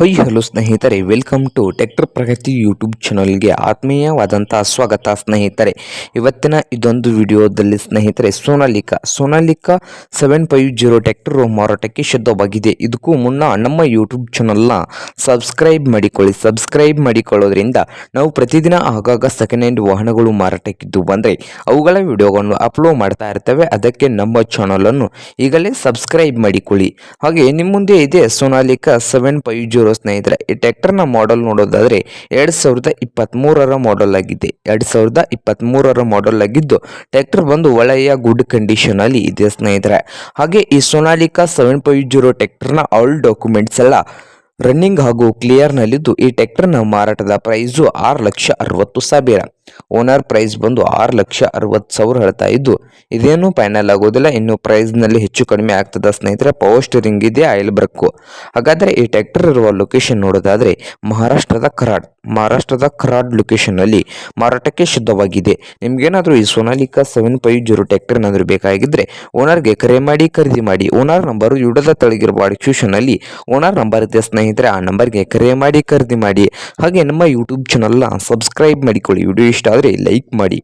ಹೊಯ್ ಹಲೋ ಸ್ನೇಹಿತರೆ, welcome to tractor Pragati YouTube ಚಾನಲ್ಗೆ ಆತ್ಮೀಯವಾದಂಥ ಸ್ವಾಗತ ಸ್ನೇಹಿತರೆ. ಇವತ್ತಿನ ಇದೊಂದು ವಿಡಿಯೋದಲ್ಲಿ ಸ್ನೇಹಿತರೆ, Sonalika. Sonalika seven five zero tractor ಮಾರಾಟಕ್ಕೆ ಶುದ್ಧವಾಗಿದೆ. ಇದಕ್ಕೂ ಮುನ್ನ ನಮ್ಮ ಯೂಟ್ಯೂಬ್ ಚಾನಲ್ನ ಸಬ್ಸ್ಕ್ರೈಬ್ ಮಾಡಿಕೊಳ್ಳಿ. ಸಬ್ಸ್ಕ್ರೈಬ್ ಮಾಡಿಕೊಳ್ಳೋದ್ರಿಂದ ನಾವು ಪ್ರತಿದಿನ ಆಗಾಗ ಸೆಕೆಂಡ್ ಹ್ಯಾಂಡ್ ವಾಹನಗಳು ಮಾರಾಟಕ್ಕಿದ್ದು ಬಂದರೆ ಅವುಗಳ ವಿಡಿಯೋಗಳನ್ನು ಅಪ್ಲೋಡ್ ಮಾಡ್ತಾ ಇರ್ತವೆ. ಅದಕ್ಕೆ ನಮ್ಮ ಚಾನಲನ್ನು ಈಗಲೇ ಸಬ್ಸ್ಕ್ರೈಬ್ ಮಾಡಿಕೊಳ್ಳಿ. ಹಾಗೆ ನಿಮ್ಮ ಮುಂದೆ ಇದೆ ಸೋನಾಲಿಕಾ ಸೆವೆನ್ ಫೈವ್ ಜೀರೋ ಸ್ನೇಹಿತರೆ, ಈ ಟ್ರ್ಯಾಕ್ಟರ್ನ ಮಾಡೆಲ್ ನೋಡೋದಾದರೆ ಎರಡು ಸಾವಿರದ ಇಪ್ಪತ್ತ್ಮೂರರ ಮಾಡೆಲ್ ಆಗಿದೆ ಎರಡು ಸಾವಿರದ ಇಪ್ಪತ್ತ್ಮೂರರ ಮಾಡೆಲ್ ಆಗಿದ್ದು ಟ್ಯಾಕ್ಟರ್ ಬಂದು ಒಳ್ಳೆಯ ಗುಡ್ ಕಂಡೀಷನಲ್ಲಿ ಇದೆ ಸ್ನೇಹಿತರೆ. ಹಾಗೆ ಈ ಸೋನಾಲಿಕಾ ಸೆವೆನ್ ಫೈವ್ ಜೀರೋ ಟ್ರ್ಯಾಕ್ಟರ್ನ ಆಲ್ ಡಾಕ್ಯುಮೆಂಟ್ಸ್ ಎಲ್ಲ ರನ್ನಿಂಗ್ ಹಾಗೂ ಕ್ಲಿಯರ್ನಲ್ಲಿದ್ದು ಈ ಟ್ರ್ಯಾಕ್ಟರ್ನ ಮಾರಾಟದ ಪ್ರೈಸು ಆರು ಲಕ್ಷ ಅರವತ್ತು ಸಾವಿರ. ಓನರ್ ಪ್ರೈಸ್ ಬಂದು ಆರು ಲಕ್ಷ ಅರವತ್ತು ಸಾವಿರ ಹೇಳ್ತಾ ಇದ್ದು, ಇದೇನು ಫೈನಲ್ ಆಗೋದಿಲ್ಲ. ಇನ್ನು ಪ್ರೈಸ್ನಲ್ಲಿ ಹೆಚ್ಚು ಕಡಿಮೆ ಆಗ್ತದ ಸ್ನೇಹಿತರೆ ಪವರ್ ಸ್ಟೀರಿಂಗ್ ಇದೆ ಆಯಿಲ್ ಬ್ರಕ್ಕು ಹಾಗಾದರೆ ಈ ಟ್ಯಾಕ್ಟರ್ ಇರುವ ಲೊಕೇಶನ್ ನೋಡೋದಾದರೆ, ಮಹಾರಾಷ್ಟ್ರದ ಕರಾಡ್ ಮಹಾರಾಷ್ಟ್ರದ ಕರಾಡ್ ಲೊಕೇಶನ್ನಲ್ಲಿ ಮಾರಾಟಕ್ಕೆ ಶುದ್ಧವಾಗಿದೆ. ನಿಮಗೇನಾದರೂ ಈ Sonalika seven five zero tractor ಏನಾದರೂ ಬೇಕಾಗಿದ್ದರೆ ಓನರ್ಗೆ ಕರೆ ಮಾಡಿ, ಖರೀದಿ ಮಾಡಿ. ಓನರ್ ನಂಬರು ಯುಡದ ತಳಗಿರುವ ಡಿಸ್ಕ್ರಿಪ್ಷನಲ್ಲಿ ಓನರ್ ನಂಬರ್ ಇದೆ ಸ್ನೇಹಿತರೆ, ಆ ನಂಬರ್ಗೆ ಕರೆ ಮಾಡಿ, ಖರೀದಿ ಮಾಡಿ. ಹಾಗೆ ನಮ್ಮ ಯೂಟ್ಯೂಬ್ ಚಾನಲ್ನ ಸಬ್ಸ್ಕ್ರೈಬ್ ಮಾಡಿಕೊಳ್ಳಿ. ವಿಡಿಯೋ ಇಷ್ಟ ಆದರೆ ಲೈಕ್ ಮಾಡಿ.